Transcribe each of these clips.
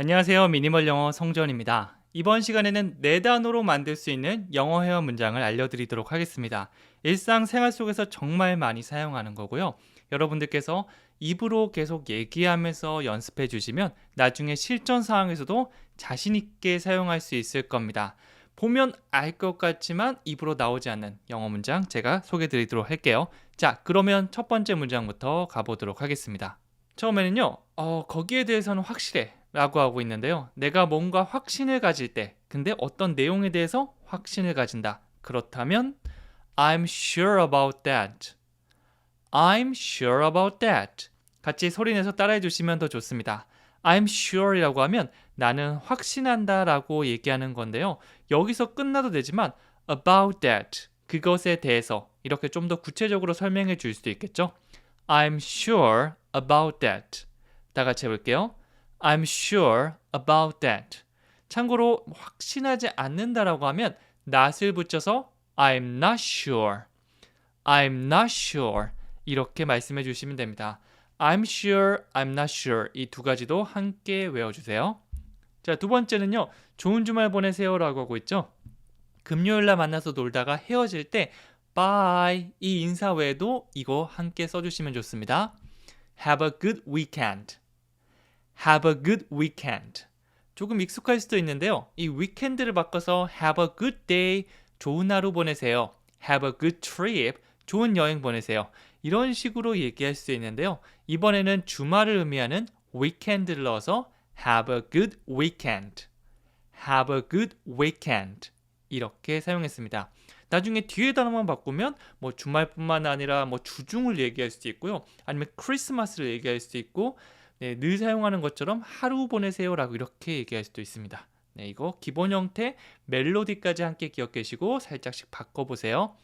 안녕하세요. 미니멀 영어 성전입니다. 이번 시간에는 네 단어로 만들 수 있는 영어 회화 문장을 알려드리도록 하겠습니다. 일상 생활 속에서 정말 많이 사용하는 거고요. 여러분들께서 입으로 계속 얘기하면서 연습해 주시면 나중에 실전 상황에서도 자신 있게 사용할 수 있을 겁니다. 보면 알 것 같지만 입으로 나오지 않는 영어 문장 제가 소개해 드리도록 할게요. 자, 그러면 첫 번째 문장부터 가보도록 하겠습니다. 처음에는요, 어, 거기에 대해서는 확실해. 라고 하고 있는데요. 내가 뭔가 확신을 가질 때, 근데 어떤 내용에 대해서 확신을 가진다. 그렇다면, I'm sure about that. I'm sure about that. 같이 소리내서 따라해 주시면 더 좋습니다. I'm sure이라고 하면 나는 확신한다 라고 얘기하는 건데요. 여기서 끝나도 되지만 about that, 그것에 대해서 이렇게 좀 더 구체적으로 설명해 줄 수도 있겠죠. I'm sure about that. 다 같이 해볼게요. I'm sure about that. 참고로 확신하지 않는다라고 하면 not을 붙여서 I'm not sure. I'm not sure. 이렇게 말씀해 주시면 됩니다. I'm sure, I'm not sure. 이 두 가지도 함께 외워주세요. 자, 두 번째는요. 좋은 주말 보내세요라고 하고 있죠. 금요일 날 만나서 놀다가 헤어질 때 bye 이 인사 외에도 이거 함께 써주시면 좋습니다. Have a good weekend. Have a good weekend. 조금 익숙할 수도 있는데요. 이 weekend를 바꿔서 have a good day. 좋은 하루 보내세요. Have a good trip. 좋은 여행 보내세요. 이런 식으로 얘기할 수 있는데요. 이번에는 주말을 의미하는 weekend를 넣어서 have a good weekend. have a good weekend. 이렇게 사용했습니다. 나중에 뒤에 단어만 바꾸면 뭐 주말뿐만 아니라 뭐 주중을 얘기할 수도 있고요. 아니면 크리스마스를 얘기할 수도 있고 네, 늘 사용하는 것처럼 하루 보내세요라고 이렇게 얘기할 수도 있습니다. 네, 이거 기본 형태 멜로디까지 함께 기억하시고 살짝씩 바꿔보세요.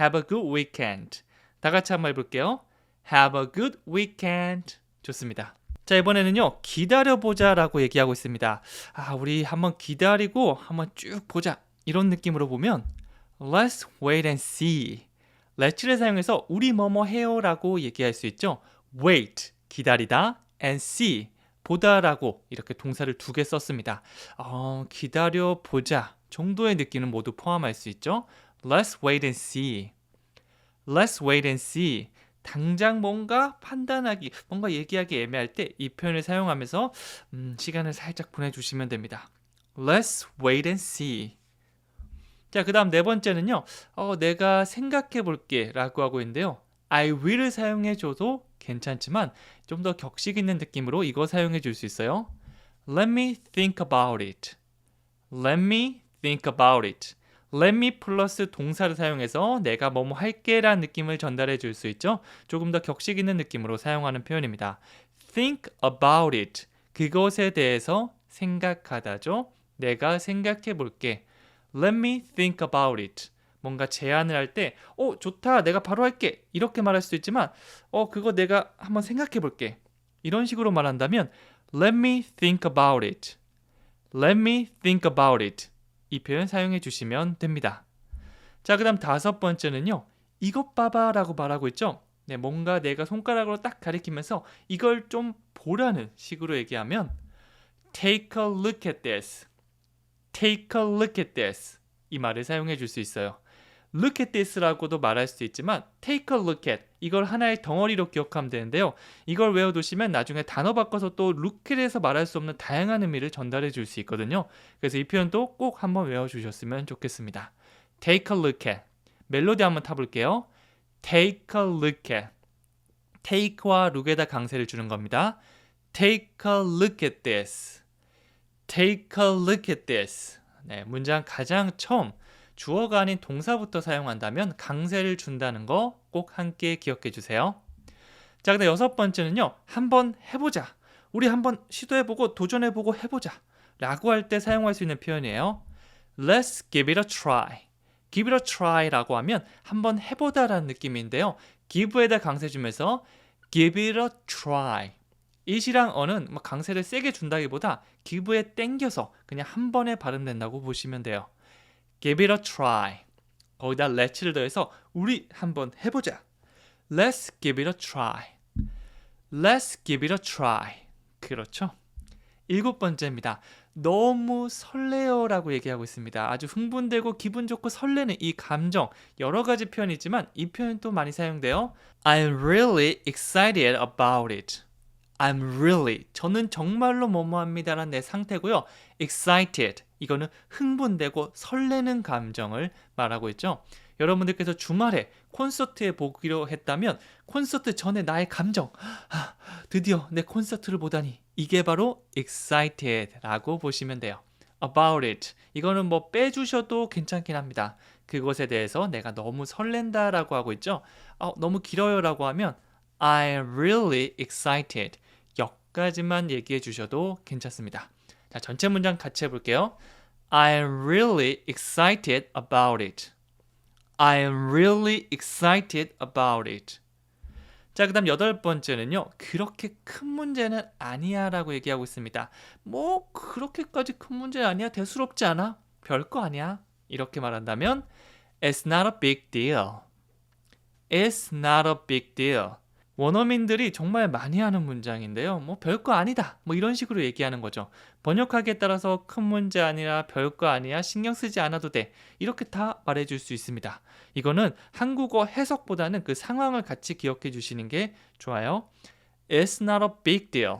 Have a good weekend. 다 같이 한번 해볼게요. Have a good weekend. 좋습니다. 자, 이번에는요, 기다려보자라고 얘기하고 있습니다. 아, 우리 한번 기다리고 한번 쭉 보자. 이런 느낌으로 보면, Let's wait and see. let's를 사용해서 우리 뭐뭐 해요라고 얘기할 수 있죠. wait, 기다리다, and see, 보다라고 이렇게 동사를 두 개 썼습니다. 어, 기다려 보자 정도의 느낌은 모두 포함할 수 있죠. Let's wait and see. Let's wait and see. 당장 뭔가 판단하기, 뭔가 얘기하기 애매할 때 이 표현을 사용하면서 음, 시간을 살짝 보내주시면 됩니다. Let's wait and see. 자, 그 다음 네 번째는요. 어, 내가 생각해 볼게 라고 하고 있는데요. I will을 사용해 줘도 괜찮지만 좀 더 격식 있는 느낌으로 이거 사용해 줄 수 있어요. Let me think about it. Let me think about it. Let me 플러스 동사를 사용해서 내가 뭐뭐 할게라는 느낌을 전달해 줄 수 있죠. 조금 더 격식 있는 느낌으로 사용하는 표현입니다. Think about it. 그것에 대해서 생각하다죠. 내가 생각해 볼게. Let me think about it. 뭔가 제안을 할 때, 어, 좋다, 내가 바로 할게. 이렇게 말할 수도 있지만, 어, 그거 내가 한번 생각해 볼게. 이런 식으로 말한다면, let me think about it. let me think about it. 이 표현 사용해 주시면 됩니다. 자, 그 다음 다섯 번째는요, 이것 봐봐 라고 말하고 있죠. 네, 뭔가 내가 손가락으로 딱 가리키면서 이걸 좀 보라는 식으로 얘기하면, take a look at this. take a look at this. 이 말을 사용해 줄 수 있어요. Look at this라고도 말할 수도 있지만 take a look at 이걸 하나의 덩어리로 기억하면 되는데요. 이걸 외워두시면 나중에 단어 바꿔서 또 look at에서 말할 수 없는 다양한 의미를 전달해 줄 수 있거든요. 그래서 이 표현도 꼭 한번 외워주셨으면 좋겠습니다. take a look at 멜로디 한번 타볼게요. take a look at take와 look에다 강세를 주는 겁니다. take a look at this take a look at this 네, 문장 가장 처음 주어가 아닌 동사부터 사용한다면 강세를 준다는 거 꼭 함께 기억해 주세요. 자, 근데 여섯 번째는요. 한번 해보자. 우리 한번 시도해보고 도전해보고 해보자. 라고 할 때 사용할 수 있는 표현이에요. Let's give it a try. give it a try라고 하면 한번 해보다라는 느낌인데요. give에다 강세 주면서 give it a try. it이랑 어는 강세를 세게 준다기보다 give에 땡겨서 그냥 한 번에 발음된다고 보시면 돼요. Give it a try. 거기다 let'를 더해서 우리 한번 해보자. Let's give it a try. Let's give it a try. 그렇죠. 일곱 번째입니다. 너무 설레요라고 얘기하고 있습니다. 아주 흥분되고 기분 좋고 설레는 이 감정 여러 가지 표현이 있지만 이 표현 또 많이 사용돼요. I'm really excited about it. I'm really 저는 정말로 뭐뭐합니다라는 내 상태고요. excited 이거는 흥분되고 설레는 감정을 말하고 있죠. 여러분들께서 주말에 콘서트에 보기로 했다면 콘서트 전에 나의 감정 아, 드디어 내 콘서트를 보다니 이게 바로 excited라고 보시면 돼요. about it 이거는 뭐 빼주셔도 괜찮긴 합니다. 그것에 대해서 내가 너무 설렌다라고 하고 있죠. 어, 너무 길어요라고 하면 I'm really excited 여기까지만 얘기해 주셔도 괜찮습니다. 자 전체 문장 같이 해볼게요. I'm really excited about it. I am really excited about it. 자, 그 다음 여덟 번째는요. 그렇게 큰 문제는 아니야 라고 얘기하고 있습니다. 뭐, 그렇게까지 큰 문제 아니야? 대수롭지 않아? 별거 아니야? 이렇게 말한다면 It's not a big deal. It's not a big deal. 원어민들이 정말 많이 하는 문장인데요. 뭐 별거 아니다. 뭐 이런 식으로 얘기하는 거죠. 번역하기에 따라서 큰 문제 아니라 별거 아니야. 신경 쓰지 않아도 돼. 이렇게 다 말해 줄 수 있습니다. 이거는 한국어 해석보다는 그 상황을 같이 기억해 주시는 게 좋아요. It's not a big deal.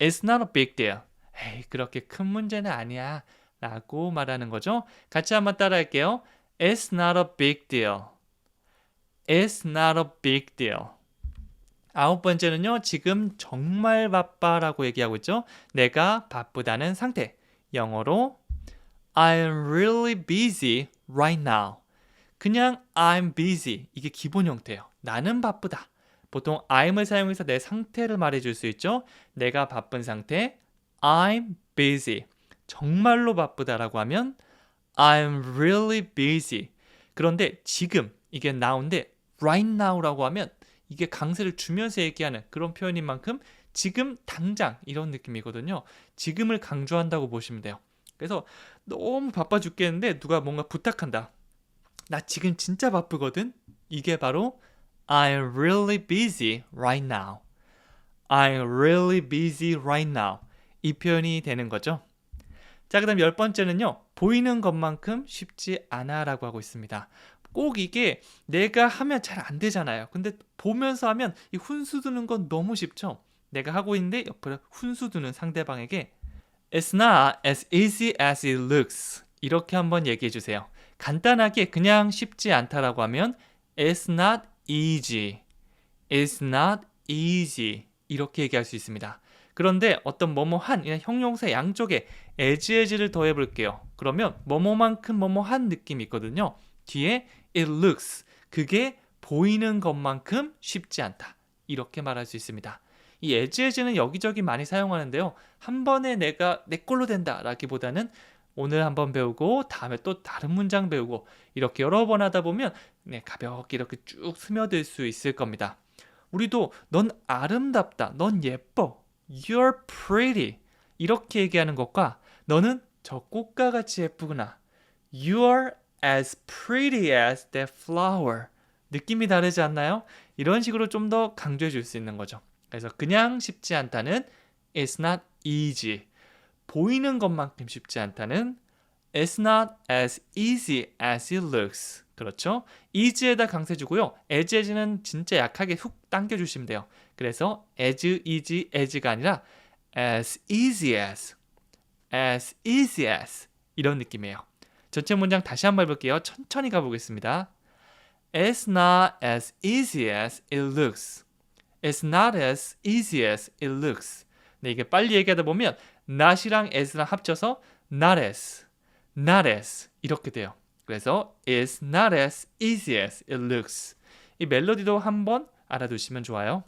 It's not a big deal. 에이, 그렇게 큰 문제는 아니야. 라고 말하는 거죠. 같이 한번 따라 할게요. It's not a big deal. It's not a big deal. 아홉 번째는요, 지금 정말 바빠라고 얘기하고 있죠. 내가 바쁘다는 상태. 영어로 I'm really busy right now. 그냥 I'm busy. 이게 기본 형태예요. 나는 바쁘다. 보통 I'm을 사용해서 내 상태를 말해줄 수 있죠. 내가 바쁜 상태. I'm busy. 정말로 바쁘다라고 하면 I'm really busy. 그런데 지금 이게 now인데 right now라고 하면 이게 강세를 주면서 얘기하는 그런 표현인 만큼 지금 당장 이런 느낌이거든요. 지금을 강조한다고 보시면 돼요. 그래서 너무 바빠 죽겠는데 누가 뭔가 부탁한다. 나 지금 진짜 바쁘거든. 이게 바로 I'm really busy right now. I'm really busy right now. 이 표현이 되는 거죠. 자, 그 다음 열 번째는요. 보이는 것만큼 쉽지 않아 라고 하고 있습니다. 꼭 이게 내가 하면 잘 안 되잖아요. 근데 보면서 하면 이 훈수 두는 건 너무 쉽죠. 내가 하고 있는데 옆으로 훈수 두는 상대방에게 It's not as easy as it looks. 이렇게 한번 얘기해 주세요. 간단하게 그냥 쉽지 않다라고 하면 It's not easy. It's not easy. 이렇게 얘기할 수 있습니다. 그런데 어떤 뭐뭐한 형용사 양쪽에 as as를 더해 볼게요. 그러면 뭐뭐만큼 뭐뭐한 느낌이 있거든요. 뒤에 it looks 그게 보이는 것만큼 쉽지 않다. 이렇게 말할 수 있습니다. 이 as as는 여기저기 많이 사용하는데요. 한 번에 내가 내 걸로 된다라기보다는 오늘 한번 배우고 다음에 또 다른 문장 배우고 이렇게 여러 번 하다 보면 네, 가볍게 이렇게 쭉 스며들 수 있을 겁니다. 우리도 넌 아름답다, 넌 예뻐, you're pretty 이렇게 얘기하는 것과 너는 저 꽃과 같이 예쁘구나, you're as pretty as that flower 느낌이 다르지 않나요? 이런 식으로 좀 더 강조해 줄 수 있는 거죠. 그래서 그냥 쉽지 않다는 it's not easy 보이는 것만큼 쉽지 않다는 It's not as easy as it looks. 그렇죠? easy에다 강세 주고요. as as는 진짜 약하게 훅 당겨 주시면 돼요. 그래서 as easy as가 아니라 as easy as, as easy as 이런 느낌이에요. 전체 문장 다시 한번 해볼게요. 천천히 가보겠습니다. It's not as easy as it looks. It's not as easy as it looks. 네, 이게 빨리 얘기하다 보면 not이랑 as랑 합쳐서 not as, not as 이렇게 돼요. 그래서 it's not as easy as it looks. 이 멜로디도 한번 알아두시면 좋아요.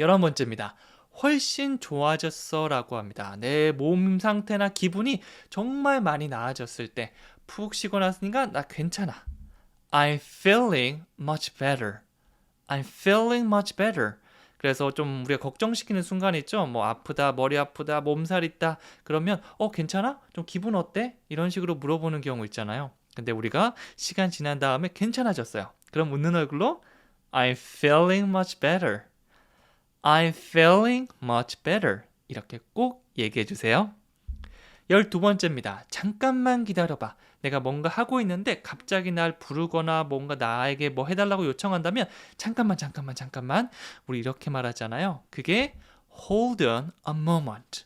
열한 번째입니다. 훨씬 좋아졌어 라고 합니다. 내 몸 상태나 기분이 정말 많이 나아졌을 때 푹 쉬고 났으니까 나 괜찮아. I'm feeling much better. I'm feeling much better. 그래서 좀 우리가 걱정시키는 순간이 있죠. 뭐 아프다, 머리 아프다, 몸살 있다. 그러면 어 괜찮아? 좀 기분 어때? 이런 식으로 물어보는 경우 있잖아요. 근데 우리가 시간 지난 다음에 괜찮아졌어요. 그럼 웃는 얼굴로 I'm feeling much better. I'm feeling much better. 이렇게 꼭 얘기해 주세요. 열두 번째입니다. 잠깐만 기다려봐. 내가 뭔가 하고 있는데 갑자기 날 부르거나 뭔가 나에게 뭐 해달라고 요청한다면 잠깐만 잠깐만 잠깐만 우리 이렇게 말하잖아요. 그게 hold on a moment.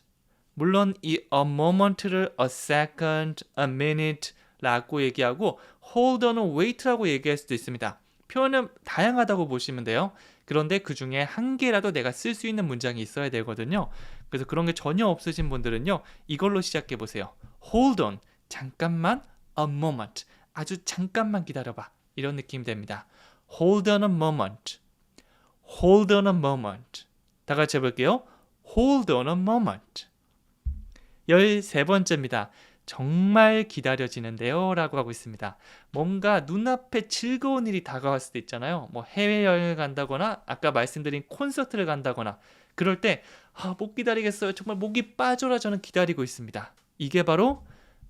물론 이 a moment를 a second, a minute 라고 얘기하고 hold on은 wait라고 얘기할 수도 있습니다. 표현은 다양하다고 보시면 돼요. 그런데 그 중에 한 개라도 내가 쓸 수 있는 문장이 있어야 되거든요. 그래서 그런 게 전혀 없으신 분들은요. 이걸로 시작해 보세요. hold on. 잠깐만 a moment. 아주 잠깐만 기다려 봐. 이런 느낌이 됩니다. hold on a moment. hold on a moment. 다 같이 해 볼게요. hold on a moment. 열세 번째입니다. 정말 기다려지는데요. 라고 하고 있습니다. 뭔가 눈앞에 즐거운 일이 다가왔을 때 있잖아요. 뭐 해외여행을 간다거나, 아까 말씀드린 콘서트를 간다거나, 그럴 때, 아, 못 기다리겠어요. 정말 목이 빠져라 저는 기다리고 있습니다. 이게 바로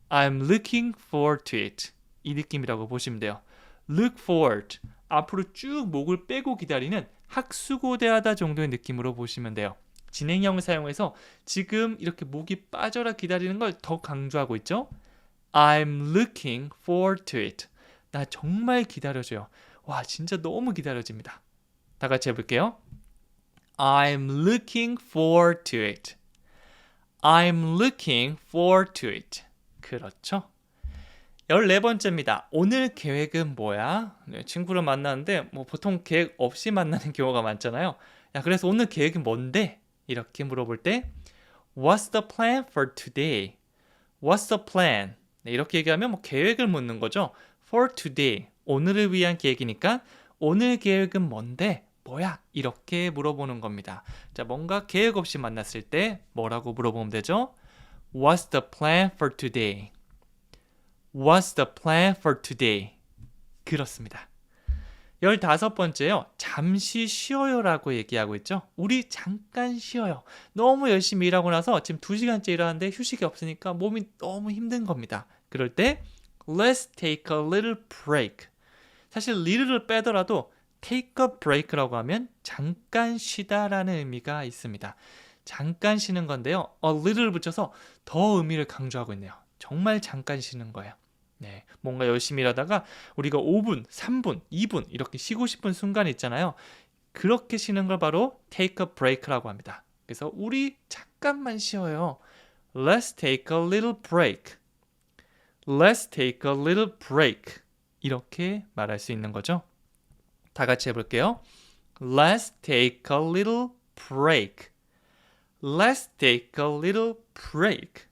I'm looking forward to it. 이 느낌이라고 보시면 돼요. look forward. 앞으로 쭉 목을 빼고 기다리는 학수고대하다 정도의 느낌으로 보시면 돼요. 진행형을 사용해서 지금 이렇게 목이 빠져라 기다리는 걸 더 강조하고 있죠. I'm looking forward to it. 나 정말 기다려줘요. 와, 진짜 너무 기다려집니다. 다 같이 해볼게요. I'm looking forward to it. I'm looking forward to it. 그렇죠. 14번째입니다. 오늘 계획은 뭐야? 네, 친구를 만나는데 뭐 보통 계획 없이 만나는 경우가 많잖아요. 야, 그래서 오늘 계획은 뭔데? 이렇게 물어볼 때 What's the plan for today? What's the plan? 네, 이렇게 얘기하면 뭐 계획을 묻는 거죠. For today. 오늘을 위한 계획이니까 오늘 계획은 뭔데? 뭐야? 이렇게 물어보는 겁니다. 자, 뭔가 계획 없이 만났을 때 뭐라고 물어보면 되죠? What's the plan for today? What's the plan for today? 그렇습니다. 열다섯 번째요. 잠시 쉬어요라고 얘기하고 있죠. 우리 잠깐 쉬어요. 너무 열심히 일하고 나서 지금 2시간째 일하는데 휴식이 없으니까 몸이 너무 힘든 겁니다. 그럴 때 let's take a little break. 사실 little를 빼더라도 take a break라고 하면 잠깐 쉬다라는 의미가 있습니다. 잠깐 쉬는 건데요. a little 붙여서 더 의미를 강조하고 있네요. 정말 잠깐 쉬는 거예요. 네, 뭔가 열심히 일하다가 우리가 5분, 3분, 2분 이렇게 쉬고 싶은 순간이 있잖아요. 그렇게 쉬는 걸 바로 take a break라고 합니다. 그래서 우리 잠깐만 쉬어요. Let's take a little break. Let's take a little break. 이렇게 말할 수 있는 거죠. 다 같이 해볼게요. Let's take a little break. Let's take a little break.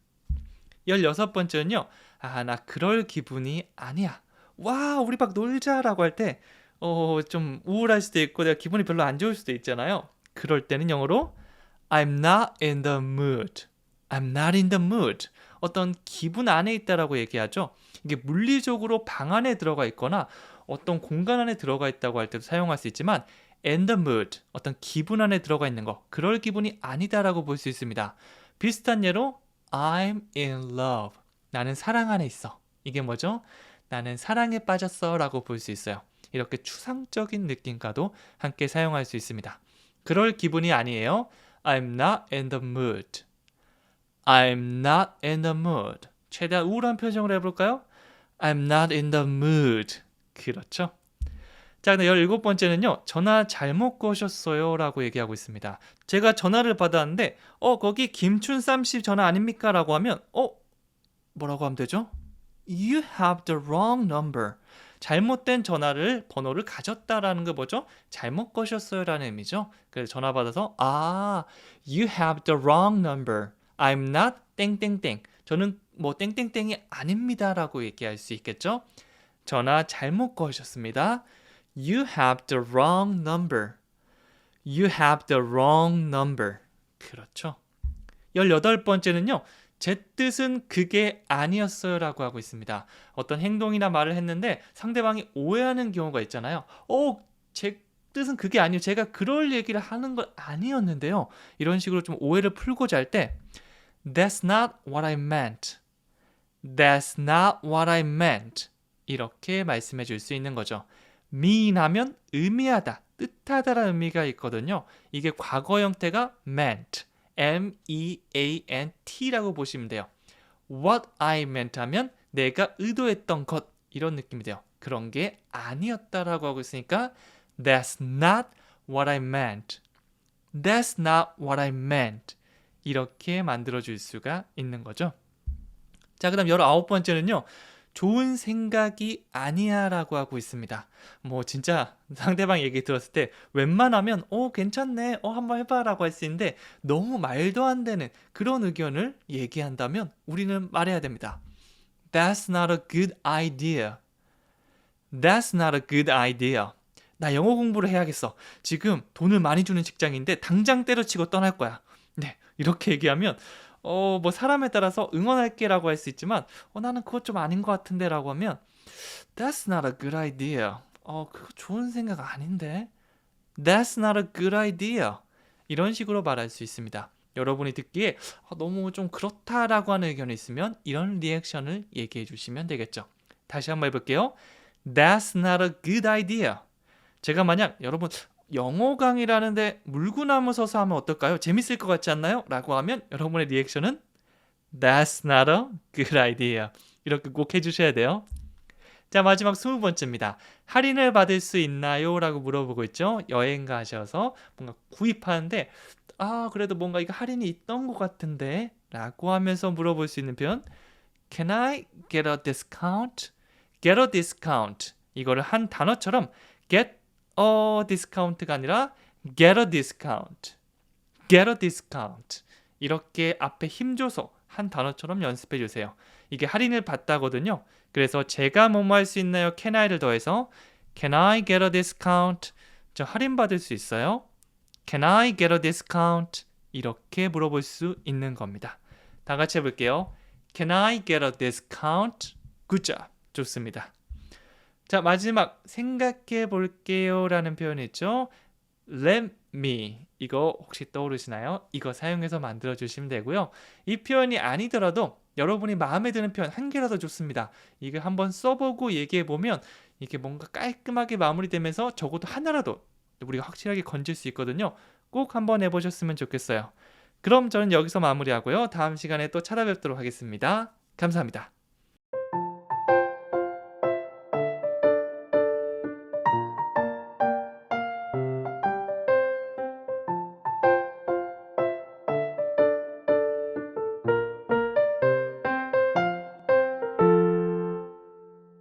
16번째는요. 아, 나 그럴 기분이 아니야. 와, 우리 막 놀자라고 할 때, 어, 좀 우울할 수도 있고, 내가 기분이 별로 안 좋을 수도 있잖아요. 그럴 때는 영어로, I'm not in the mood. I'm not in the mood. 어떤 기분 안에 있다라고 얘기하죠. 이게 물리적으로 방 안에 들어가 있거나 어떤 공간 안에 들어가 있다고 할 때도 사용할 수 있지만, in the mood. 어떤 기분 안에 들어가 있는 거. 그럴 기분이 아니다라고 볼 수 있습니다. 비슷한 예로, I'm in love. 나는 사랑 안에 있어. 이게 뭐죠? 나는 사랑에 빠졌어 라고 볼 수 있어요. 이렇게 추상적인 느낌과도 함께 사용할 수 있습니다. 그럴 기분이 아니에요. I'm not in the mood. I'm not in the mood. 최대한 우울한 표정을 해볼까요? I'm not in the mood. 그렇죠. 자, 근데 17번째는요. 전화 잘못 거셨어요 라고 얘기하고 있습니다. 제가 전화를 받았는데 어, 거기 김춘삼 씨 전화 아닙니까? 라고 하면 어, 뭐라고 하면 되죠? You have the wrong number. 잘못된 전화를 번호를 가졌다라는 거 뭐죠? 잘못 거셨어요라는 의미죠. 그래서 전화 받아서 아, you have the wrong number. I'm not 땡땡땡. 저는 뭐 땡땡땡이 아닙니다라고 얘기할 수 있겠죠? 전화 잘못 거셨습니다. You have the wrong number. You have the wrong number. 그렇죠. 18번째는요. 제 뜻은 그게 아니었어요 라고 하고 있습니다. 어떤 행동이나 말을 했는데 상대방이 오해하는 경우가 있잖아요. 어, 제 뜻은 그게 아니에요. 제가 그럴 얘기를 하는 건 아니었는데요. 이런 식으로 좀 오해를 풀고자 할 때 That's not what I meant. That's not what I meant. 이렇게 말씀해 줄 수 있는 거죠. mean 하면 의미하다, 뜻하다라는 의미가 있거든요. 이게 과거 형태가 meant, M E A N T라고 보시면 돼요. What I meant 하면 내가 의도했던 것 이런 느낌이 돼요. 그런 게 아니었다라고 하고 있으니까 That's not what I meant. That's not what I meant. 이렇게 만들어 줄 수가 있는 거죠. 자, 그 다음 19번째는요. 좋은 생각이 아니야라고 하고 있습니다. 뭐 진짜 상대방 얘기 들었을 때 웬만하면 어 괜찮네. 어 한번 해 봐라고 할 수 있는데 너무 말도 안 되는 그런 의견을 얘기한다면 우리는 말해야 됩니다. That's not a good idea. That's not a good idea. 나 영어 공부를 해야겠어. 지금 돈을 많이 주는 직장인데 당장 때려치고 떠날 거야. 네, 이렇게 얘기하면 어, 뭐 사람에 따라서 응원할게라고 할 수 있지만 어, 나는 그것 좀 아닌 것 같은데라고 하면 That's not a good idea. 어, 그거 좋은 생각 아닌데. That's not a good idea. 이런 식으로 말할 수 있습니다. 여러분이 듣기에 아, 너무 좀 그렇다라고 하는 의견이 있으면 이런 리액션을 얘기해 주시면 되겠죠. 다시 한번 해볼게요. That's not a good idea. 제가 만약 여러분 영어 강의라는데 물구나무 서서 하면 어떨까요? 재밌을 것 같지 않나요? 라고 하면 여러분의 리액션은 That's not a good idea. 이렇게 꼭 해주셔야 돼요. 자 마지막 스무 번째입니다. 할인을 받을 수 있나요? 라고 물어보고 있죠. 여행 가셔서 뭔가 구입하는데 아 그래도 뭔가 이거 할인이 있던 것 같은데 라고 하면서 물어볼 수 있는 표현 Can I get a discount? Get a discount 이거를 한 단어처럼 get a discount가 아니라 get a discount get a discount 이렇게 앞에 힘줘서 한 단어처럼 연습해 주세요. 이게 할인을 받다거든요. 그래서 제가 뭐뭐 할 수 있나요? Can I를 더해서 Can I get a discount? 저 할인 받을 수 있어요? Can I get a discount? 이렇게 물어볼 수 있는 겁니다. 다 같이 해볼게요. Can I get a discount? Good job. 좋습니다. 자, 마지막 생각해 볼게요 라는 표현이 있죠. Let me. 이거 혹시 떠오르시나요? 이거 사용해서 만들어 주시면 되고요. 이 표현이 아니더라도 여러분이 마음에 드는 표현 한 개라도 좋습니다. 이거 한번 써보고 얘기해 보면 이게 뭔가 깔끔하게 마무리되면서 적어도 하나라도 우리가 확실하게 건질 수 있거든요. 꼭 한번 해보셨으면 좋겠어요. 그럼 저는 여기서 마무리하고요. 다음 시간에 또 찾아뵙도록 하겠습니다. 감사합니다.